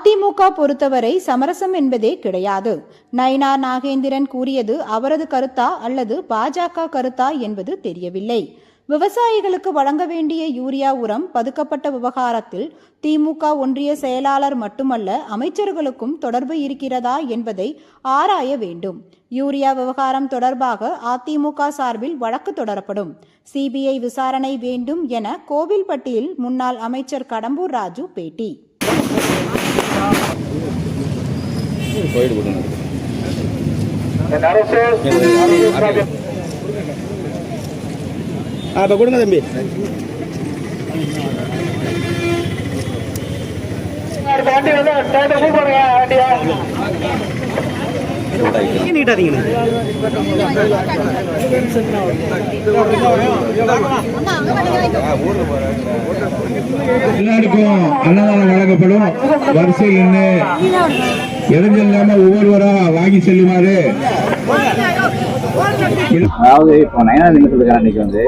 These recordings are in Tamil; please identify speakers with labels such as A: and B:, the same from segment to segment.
A: அதிமுக பொறுத்தவரை சமரசம் என்பதே கிடையாது. நயினார் நாகேந்திரன் கூறியது அவரது கருத்தா அல்லது பாஜக கருத்தா என்பது தெரியவில்லை. விவசாயிகளுக்கு வழங்க வேண்டிய யூரியா உரம் பதுக்கப்பட்ட விவகாரத்தில் திமுக ஒன்றிய செயலாளர் மட்டுமல்ல அமைச்சர்களுக்கும் தொடர்பு இருக்கிறதா என்பதை ஆராய வேண்டும். யூரியா விவகாரம் தொடர்பாக அதிமுக சார்பில் வழக்கு தொடரப்படும். சிபிஐ விசாரணை வேண்டும் என கோவில்பட்டியில் முன்னாள் அமைச்சர் கடம்பூர் ராஜு பேட்டி.
B: போயிட்டு போட்டுங்க
C: ஆ இப்போ கொடுங்க தம்பி. நீட்டாதீங்கண்ணா
D: எல்லாருக்கும் அன்னதானம் வழங்கப்படும். வரிசை எண்ணு இடைஞ்சல் இல்லாம ஒவ்வொருவரா வாங்கி செல்லுமாறு.
B: அதாவது இப்போ நயனா நீங்க சொல்லுங்க அன்னைக்கு வந்து.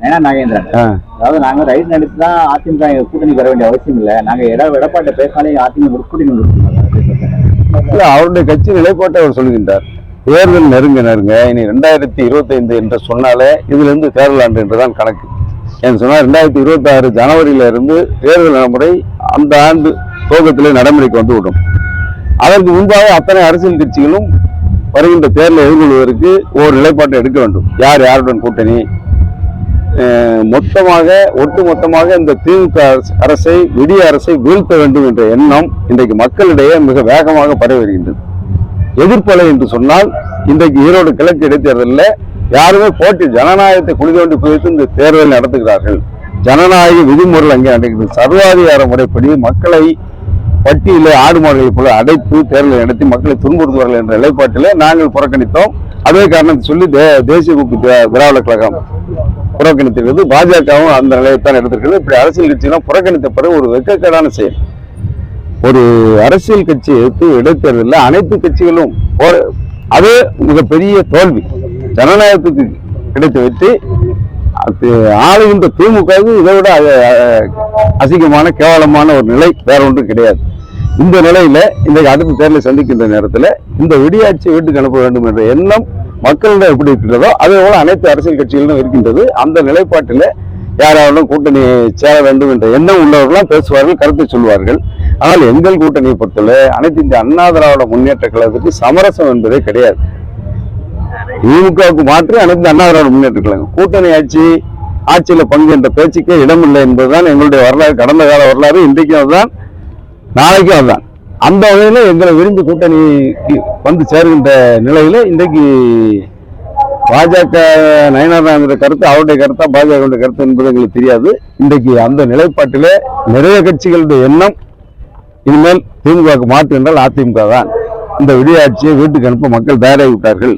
B: நயனா நாகேந்திரன். அதாவது நாங்க ரைட் நடத்தி தான் அதிமுக எங்க கூட்டணி வர வேண்டிய அவசியம் இல்ல. நாங்க எட எடப்பாட்ட பேசினாலே அதிமுக கூட்டணி
E: அவருடைய கட்சி நிலைப்பாட்டை அவர் சொல்லுகின்றார் தேர்தல் நெருங்க நெருங்க இனி ரெண்டாயிரத்தி இருபத்தைந்து என்று சொன்னாலே இதுல இருந்து தேர்தல் ஆண்டு என்றுதான் கணக்கு. ஏன்னு சொன்னா ரெண்டாயிரத்தி இருபத்தி ஆறு ஜனவரியில இருந்து தேர்தல் நடைமுறை அந்த ஆண்டு துவக்கத்திலே நடைமுறைக்கு வந்து விடும் அதற்கு முன்பாக அத்தனை அரசியல் கட்சிகளும் வருகின்ற தேர்தலை எதிர்கொள்வதற்கு ஒரு நிலைப்பாட்டை எடுக்க வேண்டும். யார் யாருடன் கூட்டணி? மொத்தமாக ஒட்டு மொத்தமாக இந்த திமுக அரசை விடிய அரசை வீழ்த்த வேண்டும் என்ற எண்ணம் இன்றைக்கு மக்களிடையே மிக வேகமாக பரவி வருகின்றது. எதிர்ப்பலை என்று சொன்னால் இன்றைக்கு ஈரோடு கிழக்கு இடைத்தேர்தலில் யாருமே போட்டி ஜனநாயகத்தை குளிதோண்டி குவித்து இந்த தேர்தல் நடத்துகிறார்கள். ஜனநாயக விதிமுறைகள் அங்கே நடக்கிறது. சர்வாதிகார முறைப்படி மக்களை பட்டியலை ஆடு மாடுகளை போல அடைத்து தேர்தலை நடத்தி மக்களை துன்புறுத்துவார்கள் என்ற நிலைப்பாட்டில் நாங்கள் புறக்கணித்தோம். அதே காரணத்தை சொல்லி தே- தேசிய கூட்டு திராவிட கழகம் புறக்கணித்திருக்கிறது. பாஜகவும் அந்த நிலையத்தான் எடுத்திருக்கிறது. இப்படி அரசியல் கட்சியெல்லாம் புறக்கணித்த பிறகு ஒரு வெக்கக்கேடான செயல். ஒரு அரசியல் கட்சி எடுத்து இடைத்தேர்தலில் அனைத்து கட்சிகளும் போர- அது மிகப்பெரிய தோல்வி. ஜனநாயகத்துக்கு கிடைத்த வெற்றி அது ஆளுகின்ற திமுகவுக்கு இதை விட அசிங்கமான கேவலமான ஒரு நிலை வேற ஒன்றும் கிடையாது. இந்த நிலையில இன்றைக்கு அடுத்த தேர்தலை சந்திக்கின்ற நேரத்தில் இந்த வெடியாட்சி வீட்டுக்கு அனுப்ப வேண்டும் என்ற எண்ணம் மக்களிடம் எப்படி இருக்கிறதோ அதே போல அனைத்து அரசியல் கட்சிகளிலும் இருக்கின்றது. அந்த நிலைப்பாட்டில் யாராலும் கூட்டணி சேர வேண்டும் என்ற எண்ணம் உள்ளவர்களாம் பேசுவார்கள் கருத்தை சொல்வார்கள் ஆனால் எங்கள் கூட்டணியை பொறுத்தவரை அனைத்து இந்த அண்ணா திராவிட முன்னேற்ற கழகத்துக்கு சமரசம் என்பதே கிடையாது. திமுகவுக்கு மாற்றி அனைத்து அண்ணா திராவிட முன்னேற்ற கழகம். கூட்டணி ஆட்சி ஆட்சியில் பங்கு என்ற பேச்சுக்கே இடமில்லை என்பதுதான் எங்களுடைய வரலாறு. கடந்த கால வரலாறு இன்றைக்கும் தான் நாளைக்கும் அதுதான். அந்த வகையில் எங்களை விரும்பி கூட்டணி வந்து சேருகின்ற நிலையில் இன்றைக்கு பாஜக நயனார் கருத்து அவருடைய கருத்தா பாஜகவுடைய கருத்து என்பது எங்களுக்கு தெரியாது. இன்றைக்கு அந்த நிலைப்பாட்டில் நிறைய கட்சிகளுடைய எண்ணம் இனிமேல் திமுகவுக்கு மாற்று என்றால் அதிமுக தான். இந்த விடியாட்சியை வீட்டுக்கு அனுப்ப மக்கள் தயாராகி விட்டார்கள்.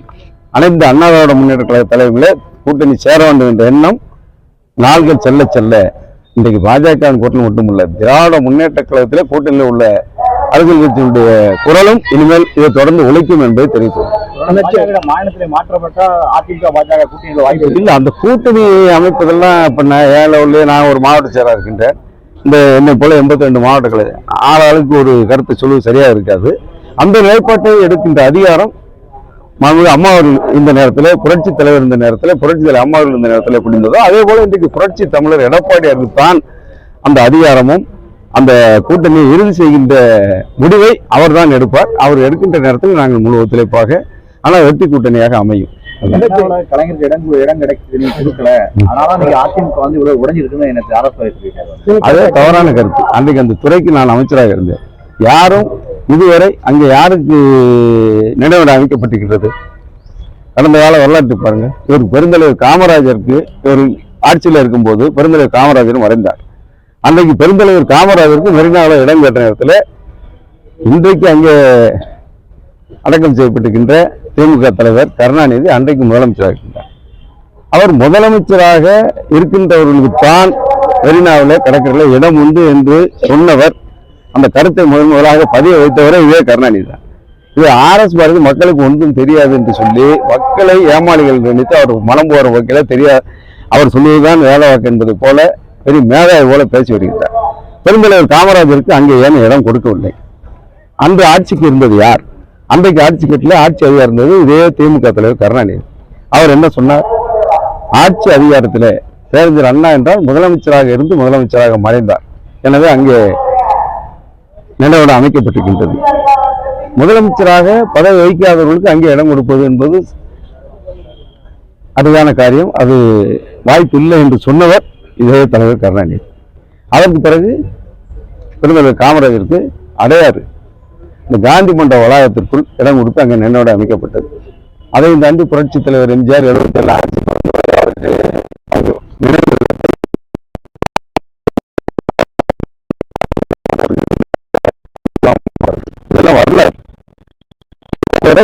E: அனைத்து அண்ணாதிராவிட முன்னேற்ற கழக தலைவர்களே கூட்டணி சேர வேண்டும் என்ற எண்ணம் நாள்கள் செல்ல செல்ல இன்றைக்கு பாஜக கூட்டணி மட்டுமல்ல திராவிட முன்னேற்ற கழகத்திலே கூட்டணியில் உள்ள அரசியல் கட்சியினுடைய குரலும் இனிமேல் இதை தொடர்ந்து உழைக்கும் என்பதை தெரிவித்தோம்
B: மாநிலத்திலே மாற்றப்பட்டா அதிமுக பாஜக கூட்டணியில் வாய்ப்பு இருக்கு.
E: இல்ல அந்த கூட்டணி அமைப்பதெல்லாம் இப்ப நான் ஏழை உள்ள நான் ஒரு மாவட்ட செயலாளர் இருக்கின்றேன். இந்த என்னை போல எண்பத்தி ரெண்டு மாவட்டங்களை ஆறு ஆளுக்கு ஒரு கருத்தை சொல்வது சரியா இருக்காது. அந்த நிலைப்பாட்டை எடுக்கின்ற அதிகாரம் மாண்புமிகு அம்மா அவர்கள் இந்த நேரத்தில் புரட்சி தலைவர் இந்த நேரத்தில் புரட்சி தலைவர் அம்மா அவர்கள் இந்த நேரத்தில் எப்படி இருந்ததோ அதே போல இன்றைக்கு புரட்சி தமிழர் எடப்பாடியாருக்கு தான் அந்த அதிகாரமும் அந்த கூட்டணியை இறுதி செய்கின்ற முடிவை அவர்தான் எடுப்பார். அவர் எடுக்கின்ற நேரத்தில் நாங்கள் முழு ஒத்துழைப்பாக ஆனால் வெற்றி கூட்டணியாக அமையும்.
B: கலைஞருக்கு இடம் இடம் கிடைக்குது கொடுக்கல. அதனால அதிமுக வந்து இவ்வளவு உடைஞ்சிருக்குன்னு எனக்கு அரசு
E: அதே தவறான கருத்து. அன்றைக்கு அந்த துறைக்கு நான் அமைச்சராக இருந்தேன். யாரும் இதுவரை அங்கே யாருக்கு நினைவிடம் அமைக்கப்பட்டிருக்கிறது கடந்த கால வரலாற்று பாருங்க. இவர் பெருந்தலைவர் காமராஜருக்கு இவர் ஆட்சியில் இருக்கும்போது பெருந்தலைவர் காமராஜரும் மறைந்தார். அன்றைக்கு பெருந்தலைவர் காமராஜருக்கு மெரினாவில் இடம் கேட்ட நேரத்தில் இன்றைக்கு அங்கே அடக்கம் செய்யப்பட்டிருக்கின்ற திமுக தலைவர் கருணாநிதி அன்றைக்கு முதலமைச்சராக இருக்கின்றார் அவர் முதலமைச்சராக இருக்கின்றவர்களுக்கு தான் மெரினாவில் கடற்கரையில் இடம் உண்டு என்று சொன்னவர் அந்த கருத்தை முதன் முதலாக பதிய வைத்தவரே இதே கருணாநிதி தான். இது ஆர்எஸ் பாரதி மக்களுக்கு ஒன்றும் தெரியாது என்று சொல்லி மக்களை ஏமாளிகள் நினைத்து அவர் மனம் போகிற வகையில தெரியாது அவர் சொல்லுவதுதான் வேலை வாக்கு என்பது போல பெரிய மேதாவை போல பேசி வருகிறார். பெருந்தலைவர் காமராஜருக்கு அங்கே ஏன் இடம் கொடுக்கவில்லை? அன்று ஆட்சிக்கு இருந்தது யார்? அன்றைக்கு ஆட்சி கட்டில ஆட்சி அதிகாரம் இருந்தது இதே திமுக தலைவர் கருணாநிதி. அவர் என்ன சொன்னார்? ஆட்சி அதிகாரத்தில் பேரறிஞர் அண்ணா என்றால் முதலமைச்சராக இருந்து முதலமைச்சராக மறைந்தார். எனவே அங்கே நினைவிடம் அமைக்கப்பட்டிருக்கின்றது. முதலமைச்சராக பதவி வகிக்காதவர்களுக்கு அங்கே இடம் கொடுப்பது என்பது அரிதான காரியம். அது வாய்ப்பு இல்லை என்று சொன்னவர் இதே தலைவர் கருணாநிதி. அதற்கு பிறகு பெருந்தலைவர் காமராஜருக்கு அடையாறு. இந்த காந்தி மண்ட வளாகத்திற்குள் இடம் கொடுத்து அங்கே நினைவிடம் அமைக்கப்பட்டது. அதையும் தாண்டி புரட்சித் தலைவர் எம்ஜிஆர் எழுபத்தி ஏழு ஆட்சி வரலாறு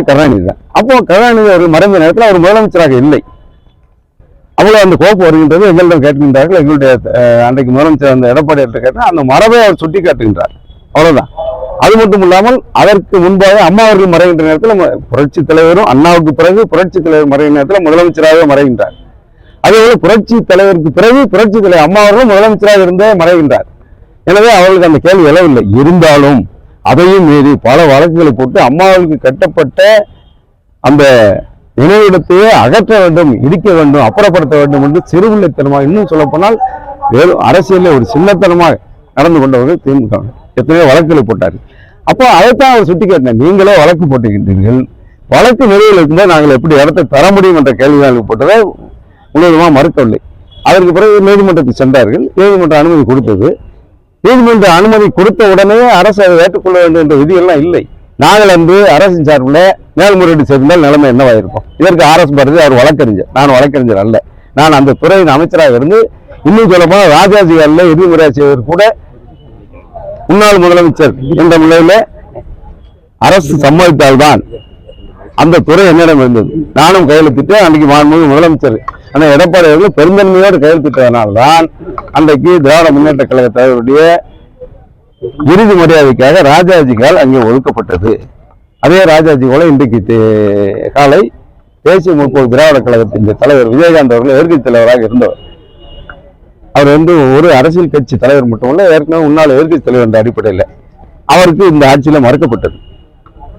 E: கருணாநிதி தான். அப்போ கருணாநிதி அவர் மறைந்த நேரத்தில் அவர் முதலமைச்சராக இல்லை. அவ்வளோ அந்த கோப்பு வருகின்றது எங்களிடம் கேட்கின்றார்கள் எங்களுடைய அன்றைக்கு முதலமைச்சர் அந்த எடப்பாடி கேட்டால் அந்த மரபை அவர் சுட்டி காட்டுகின்றார் அவ்வளவுதான். அது மட்டும் இல்லாமல் அதற்கு முன்பாக அம்மா அவர்கள் மறைகின்ற நேரத்தில் புரட்சி தலைவரும் அண்ணாவுக்கு பிறகு புரட்சி தலைவர் மறைகின்ற நேரத்தில் முதலமைச்சராக மறைகின்றார். அதேபோல புரட்சி தலைவருக்கு பிறகு புரட்சி தலைவர் அம்மா அவர்களும் முதலமைச்சராக இருந்தே மறைகின்றார். எனவே அவர்களுக்கு அந்த கேள்வி எழவில்லை. இருந்தாலும் அதையும் மீறி பல வழக்குகளை போட்டு அம்மாவுக்கு கட்டப்பட்ட அந்த நினைவிடத்தையே அகற்ற வேண்டும் இடிக்க வேண்டும் அப்புறப்படுத்த வேண்டும் என்று சிறுபிள்ளைத்தனமாக இன்னும் சொல்லப்போனால் வெறும் அரசியலில் ஒரு சின்னத்தனமாக நடந்து கொண்டவர்கள் திமுக. எத்தனையோ வழக்குகளை போட்டார் அப்போ அதைத்தான் அவர் சுட்டி காட்டினார் நீங்களே வழக்கு போட்டுக்கின்றீர்கள் வழக்கு நிலையில் இருந்தால் நாங்கள் எப்படி இடத்தை தர முடியும் என்ற கேள்விகள் போட்டதை முழுவதுமாக மறுக்கவில்லை. அதற்கு பிறகு நீதிமன்றத்துக்கு சென்றார்கள். நீதிமன்றம் அனுமதி கொடுத்தது. நீதிமன்ற அனுமதி கொடுத்த உடனே அரசு அதை ஏற்றுக்கொள்ள வேண்டும் என்ற விதியெல்லாம் இல்லை. நாங்கள் வந்து அரசின் சார்பில் மேல்முறையீடு செய்திருந்தால் நிலைமை என்னவாயிருக்கும் இதற்கு ஆர்எஸ் பாரதி அவர் வழக்கறிஞர். நான் வழக்கறிஞர் அல்ல. நான் அந்த துறையின் அமைச்சராக இருந்து இன்னும் சொல்லப்போனால் ராஜாஜி அல்ல எதிர்முறை செய்வதற்கு கூட முன்னாள் முதலமைச்சர் என்ற முறையில் அரசு சம்மதித்தால்தான் அந்த துறை என்னிடம் இருந்தது. நானும் கையெழுத்திட்டு அன்னைக்கு மாண்புமிகு முதலமைச்சர் ஆனால் எடப்பாடி அவர்கள் பெருந்தன்மையோடு கையெழுத்திட்டதனால்தான் அன்றைக்கு திராவிட முன்னேற்ற கழக தலைவருடைய இறுதி மரியாதைக்காக ராஜாஜி கால் அங்கே ஒதுக்கப்பட்டது. அதே ராஜாஜி போல இன்றைக்கு தே- காலை தேசிய முற்போக்கு திராவிட கழகத்தின் தலைவர் விஜயகாந்த் அவர்கள் எதிர்கட்சி தலைவராக இருந்தவர். அவர் வந்து ஒரு அரசியல் கட்சி தலைவர் மட்டுமல்ல ஏற்கனவே முன்னாள் எதிர்கட்சி தலைவர் என்ற அடிப்படையில் அவருக்கு இந்த ஆட்சியில மறுக்கப்பட்டது.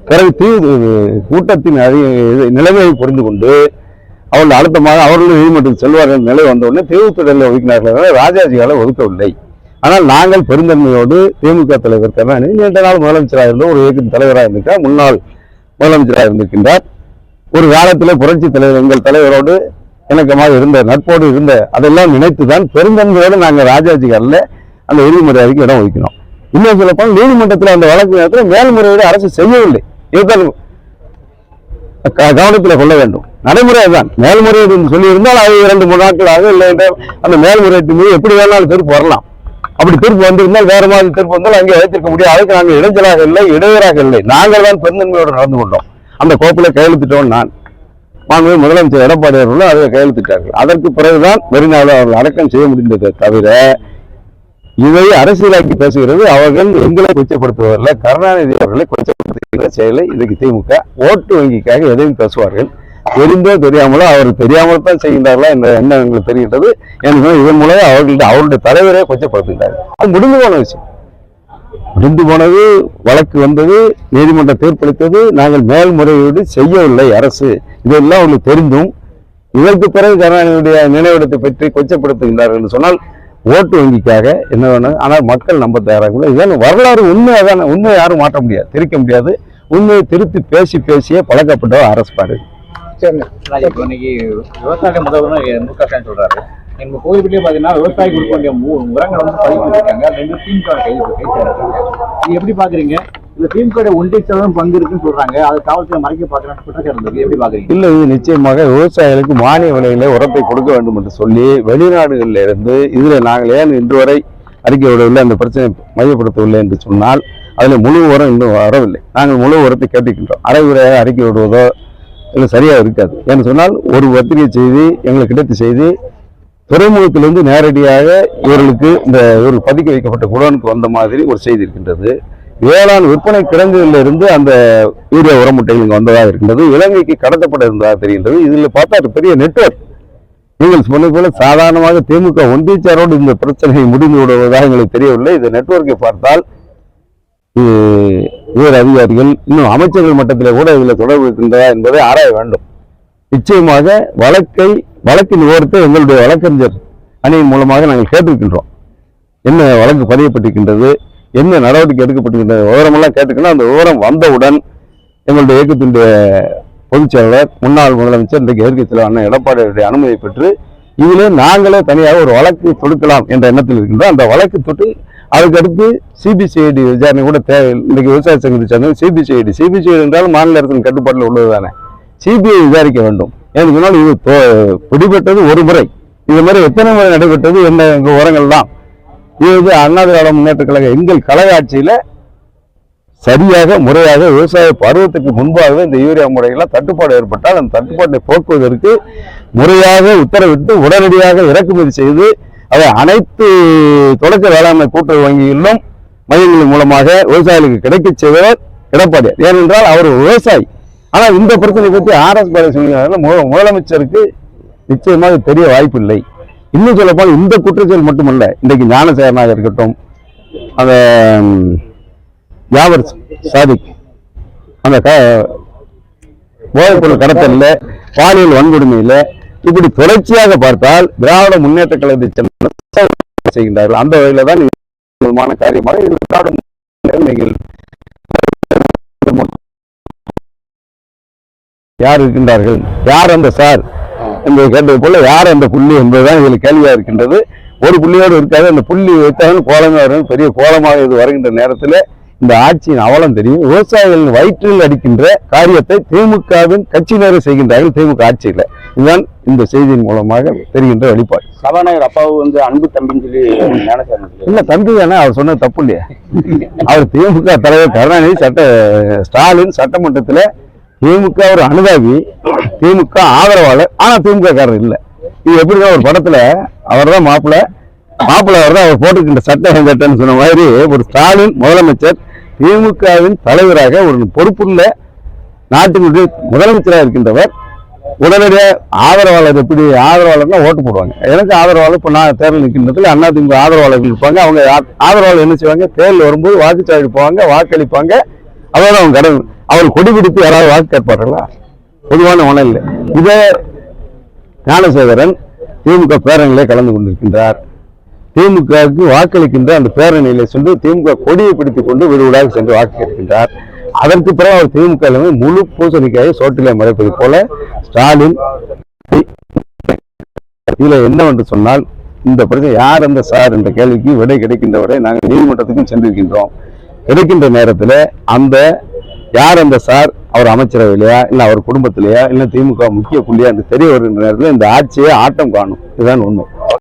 E: பிறகு தீவு கூட்டத்தின் அதி- இது நிலைமையை புரிந்து கொண்டு அவர்கள் அழுத்தமாக அவர்களும் நீதிமன்றத்தில் செல்வார்கள் நிலை வந்தவுடனே தேவுத்துறையில் ஒதுக்கினார்கள் ராஜாஜியால் ஒதுக்கவில்லை. ஆனால் நாங்கள் பெருந்தன்மையோடு திமுக தலைவர் கருணாநிதி நீண்ட நாள் முதலமைச்சராக இருந்த ஒரு இயக்கத்தின் தலைவராக இருந்திருக்கார் முன்னாள் முதலமைச்சராக இருந்திருக்கின்றார். ஒரு காலத்தில் புரட்சி தலைவர் எங்கள் தலைவரோடு இணக்கமாக இருந்த நட்போடு இருந்த அதெல்லாம் நினைத்துதான் பெருந்தன்மையோடு நாங்கள் ராஜாஜிகளில் அந்த இறுதி மரியாதைக்கு இடம் ஒதுக்கினோம். இன்னும் சொல்லப்போனால் நீதிமன்றத்தில் அந்த வழக்கு நேரத்தில் மேல்முறையீடு அரசு செய்யவில்லை. இதுதான் க- கவனத்தில் கொள்ள வேண்டும். நடைமுறை தான் மேல்முறையீடு என்று சொல்லியிருந்தால் அது இரண்டு மூணு நாட்கள் இல்லை என்றால் அந்த மேல்முறையீட்டு மீது எப்படி வேணாலும் தீர்ப்பு வரலாம். அப்படி தீர்ப்பு வந்திருந்தால் வேறு மாதிரி தீர்ப்பு வந்தால் அங்கே வைத்திருக்க முடியாது. அதுக்கு நாங்கள் இடைஞ்சலாக இல்லை இடையூறாக இல்லை. நாங்கள் தான் பெருந்தன்மையோடு நடந்து கொண்டோம். அந்த கோப்பில் கையெழுத்திட்டோம் நான். மாண்புமிகு முதலமைச்சர் எடப்பாடி அவர்களும் அதில் கையெழுத்திட்டார்கள். அதற்கு பிறகுதான் வெறிநாடு அவர்கள் அடக்கம் செய்ய முடிந்ததை தவிர இதை அரசியலாக்கி பேசுகிறது அவர்கள் எங்களை கொச்சப்படுத்துவதில்லை கருணாநிதி அவர்களை கொச்சப்படுத்துகிற செயலை இதுக்கு திமுக ஓட்டு வங்கிக்காக எதையும் பேசுவார்கள்? தெரிந்தோ தெரியாமலோ அவர் தெரியாமல் தான் செய்கின்றார்களா என்ற எண்ணம் எங்களுக்கு தெரிகின்றது. எனவே இதன் மூலம் அவர்களுடைய அவருடைய தலைவரே கொச்சப்படுத்துகிறார்கள் அது முடிந்து போன விஷயம். முடிந்து போனது வழக்கு வந்தது நீதிமன்றம் தீர்ப்பளித்தது நாங்கள் மேல்முறையீடு செய்யவில்லை அரசு. இதெல்லாம் அவங்களுக்கு தெரிந்தும் இதற்கு பிறகு கருணாநிதியுடைய நினைவிடத்தை பற்றி கொச்சப்படுத்துகின்றார்கள் என்று சொன்னால் ஓட்டு வங்கிக்காக என்ன வேணும்? ஆனால் மக்கள் நம்ப தயாராக இல்லை இதான் வரலாறு உண்மையாக தானே உண்மையை யாரும் மாற்ற முடியாது திரிக்க முடியாது. உண்மையை திருத்தி பேசி பேசியே பழக்கப்பட்டவர் அரசு பாரு
B: இன்னைக்கு விவசாய முதல்வர் மு க ஸ்டாலின் சொல்றாரு. எங்க கோயில்பட்டியே பாத்தீங்கன்னா விவசாயி கொடுக்க வேண்டிய உரங்களை வந்து பதிவு இருக்காங்க. ரெண்டு திமுக கைது எப்படி பாக்குறீங்க? இந்த திமுக ஒன்றிய பங்கு இருக்குன்னு சொல்றாங்க. அதை காவல்துறை மறைக்க பாக்குறாங்க குற்றச்சாட்டு எப்படி பாக்குறீங்க
E: இல்லை இது நிச்சயமாக விவசாயிகளுக்கு மானிய விலையில உரத்தை கொடுக்க வேண்டும் என்று சொல்லி வெளிநாடுகளில் இருந்து இதில் நாங்கள் ஏன் இன்று வரை அறிக்கை விடவில்லை அந்த பிரச்சனை மையப்படுத்தவில்லை என்று சொன்னால் அதில் முழு உரம் இன்னும் வரவில்லை. நாங்கள் முழு உரத்தை கேட்டுக்கின்றோம். அரைவுரையாக அறிக்கை விடுவதோ இல்லை சரியாக இருக்காது. ஏன்னு சொன்னால் ஒரு பத்திரிகை செய்தி எங்களுக்கு கிடைத்த செய்தி துறைமுகத்திலிருந்து நேரடியாக இவர்களுக்கு இந்த இவர்கள் பதுக்கி வைக்கப்பட்ட குடோனுக்கு வந்த மாதிரி ஒரு செய்தி இருக்கின்றது. வேளாண் விற்பனை கிடங்குகளில் இருந்து அந்த யூரியா உரமுட்டைகள் இங்கே வந்ததாக இருக்கின்றது. இலங்கைக்கு கடத்தப்பட இருந்ததாக தெரிகின்றது. இதில் பார்த்தா ஒரு பெரிய நெட்வொர்க். நீங்கள் சொன்னது போல சாதாரணமாக திமுக ஒன்றியச்சாரோடு இந்த பிரச்சனையை முடிந்து விடுவதாக எங்களுக்கு தெரியவில்லை. இந்த நெட்வொர்க்கை பார்த்தால் உயர் அதிகாரிகள் இன்னும் அமைச்சர்கள் மட்டத்தில் கூட இதில் தொடர்பு இருக்கின்றதா என்பதை ஆராய வேண்டும். நிச்சயமாக வழக்கை வழக்கின் விவரத்தை எங்களுடைய வழக்கறிஞர் அணியின் மூலமாக நாங்கள் கேட்டிருக்கின்றோம். என்ன வழக்கு பதியப்பட்டிருக்கின்றது? என்ன நடவடிக்கை எடுக்கப்பட்டிருக்கின்றது விவரமெல்லாம் கேட்டுக்கணும். அந்த விவரம் வந்தவுடன் எங்களுடைய இயக்கத்தினுடைய பொதுச் செயலாளர் முன்னாள் முதலமைச்சர் இன்றைக்கு எதிர்க்கட்சியில் அண்ணன் எடப்பாடியுடைய அனுமதி பெற்று இதிலே நாங்களே தனியாக ஒரு வழக்கு தொடுக்கலாம் என்ற எண்ணத்தில் இருக்கின்றோம். அந்த வழக்கு தொட்டு அதுக்கடுத்து சிபிசிஐடி விசாரணை கூட தேவை இன்றைக்கு விவசாய சங்கத்தை சேர்ந்தது சிபிசிஐடி சிபிசிஐடி என்றாலும் மாநில அரசின் கட்டுப்பாட்டில் உள்ளது தானே சிபிஐ விசாரிக்க வேண்டும். ஏன்னு சொன்னால் இது பிடிபட்டது ஒரு முறை. இது மாதிரி எத்தனை முறை நடைபெற்றது என்ன எங்கள் உரங்கள் தான் இது அண்ணா திராவிட முன்னேற்ற கழக எங்கள் கழக ஆட்சியில் சரியாக முறையாக விவசாய பருவத்துக்கு முன்பாகவே இந்த யூரியா முறையெல்லாம் தட்டுப்பாடு ஏற்பட்டால் அந்த தட்டுப்பாட்டை போக்குவதற்கு முறையாக உத்தரவிட்டு உடனடியாக இறக்குமதி செய்து அதை அனைத்து தொடக்க வேளாண்மை கூட்டுறவு வங்கிகளிலும் மையங்களின் மூலமாக விவசாயிகளுக்கு கிடைக்கச் செய்தவர் எடப்பாடி. ஏனென்றால் அவர் விவசாயி. ஆனால் இந்த பிரச்சனை பற்றி ஆர்எஸ் பாலசுமணி முதலமைச்சருக்கு நிச்சயமாக தெரிய வாய்ப்பில்லை. இன்னும் சொல்லப்போனால் இந்த குற்றச்செயல் மட்டுமல்ல இன்றைக்கு ஞானசேகரனாக இருக்கட்டும் அந்த யாவர் சாதிக் அந்த க போதைப்பொருள் கடத்தல்ல பாலியல் வன்கொடுமையில இப்படி தொடர்ச்சியாக பார்த்தால் திராவிட முன்னேற்ற கழகத்தை செய்கின்றார்கள். அந்த வகையில் தான் காரியமாக நீங்கள் யார் இருக்கின்றார்கள்? யார் அந்த சார்? என்பதை கேட்டது போல யார் அந்த புள்ளி என்பதுதான் இதில் கேள்வியா இருக்கின்றது. ஒரு புள்ளியோடு இருக்காது. அந்த புள்ளி வைத்தாலும் கோலமே வரும் பெரிய கோலமாக இது வருகின்ற நேரத்தில் இந்த ஆட்சியின் அவலம் தெரியும். விவசாயிகளின் வயிற்றில் அடிக்கின்ற காரியத்தை திமுகவின் கட்சியினரை செய்கின்றார்கள். திமுக ஆட்சியில் இதுதான் இந்த செய்தியின் மூலமாக தெரிகின்ற வெளிப்பாடு.
C: சபாநாயகர் அப்பாவு வந்து அன்பு தம்பின்னு சொல்லி
E: இல்ல தம்பி தானே அவர் சொன்னது தப்பு இல்லையா? அவர் திமுக தலைவர் கருணாநிதி சட்ட ஸ்டாலின் சட்டமன்றத்துல திமுக ஒரு அனுதாபி திமுக ஆதரவாளர் ஆனால் திமுகக்காரர் இல்லை. இது எப்படிதான் ஒரு படத்தில் அவர் தான் மாப்பிள்ளை மாப்பிள்ளை அவர் தான் அவர் போட்டுக்கின்ற சட்டம் சட்டம்னு சொன்ன மாதிரி ஒரு ஸ்டாலின் முதலமைச்சர் திமுகவின் தலைவராக ஒரு பொறுப்புள்ள நாட்டினுடைய முதலமைச்சராக இருக்கின்றவர். உடனடியாக ஆதரவாளர் எப்படி ஆதரவாளர்னா ஓட்டு போடுவாங்க. எனக்கு ஆதரவாளர் இப்போ நான் தேர்தல் நிற்கின்றதுல அண்ணா திமுக ஆதரவாளர்கள் இருப்பாங்க. அவங்க ஆதரவாளர் என்ன செய்வாங்க? தேர்தல் வரும்போது வாக்குச்சாவடி போவாங்க வாக்களிப்பாங்க. அதோட அவங்க கடன் அவர் கொடி பிடித்து யாராவது வாக்கு கேட்பார்களா? பொதுவான உணவு இல்லை. இதே ஞானசேகரன் திமுக பேரணியிலே கலந்து கொண்டிருக்கின்றார். திமுகவுக்கு வாக்களிக்கின்ற அந்த பேரணியிலே சென்று திமுக கொடியை பிடித்துக் கொண்டு விடுவிடாக சென்று வாக்கு கேட்கின்றார். அதற்கு பிறகு அவர் திமுக முழு பூசணிக்காயை சோட்டிலே மறைப்பது போல ஸ்டாலின் இதுல என்னவென்று சொன்னால் இந்த பிரச்சனை யார் அந்த சார் என்ற கேள்விக்கு விடை கிடைக்கின்ற வரை நாங்கள் நீதிமன்றத்துக்கும் சென்றிருக்கின்றோம். கிடைக்கின்ற நேரத்தில் அந்த யார் அந்த சார்? அவர் அமைச்சரவையிலையா? இல்லை அவர் குடும்பத்திலேயா? இல்லை திமுக முக்கிய புள்ளியா என்று தெரிய வருகின்ற நேரத்தில் இந்த ஆட்சியை ஆட்டம் காணும். இதுதான் உண்மை.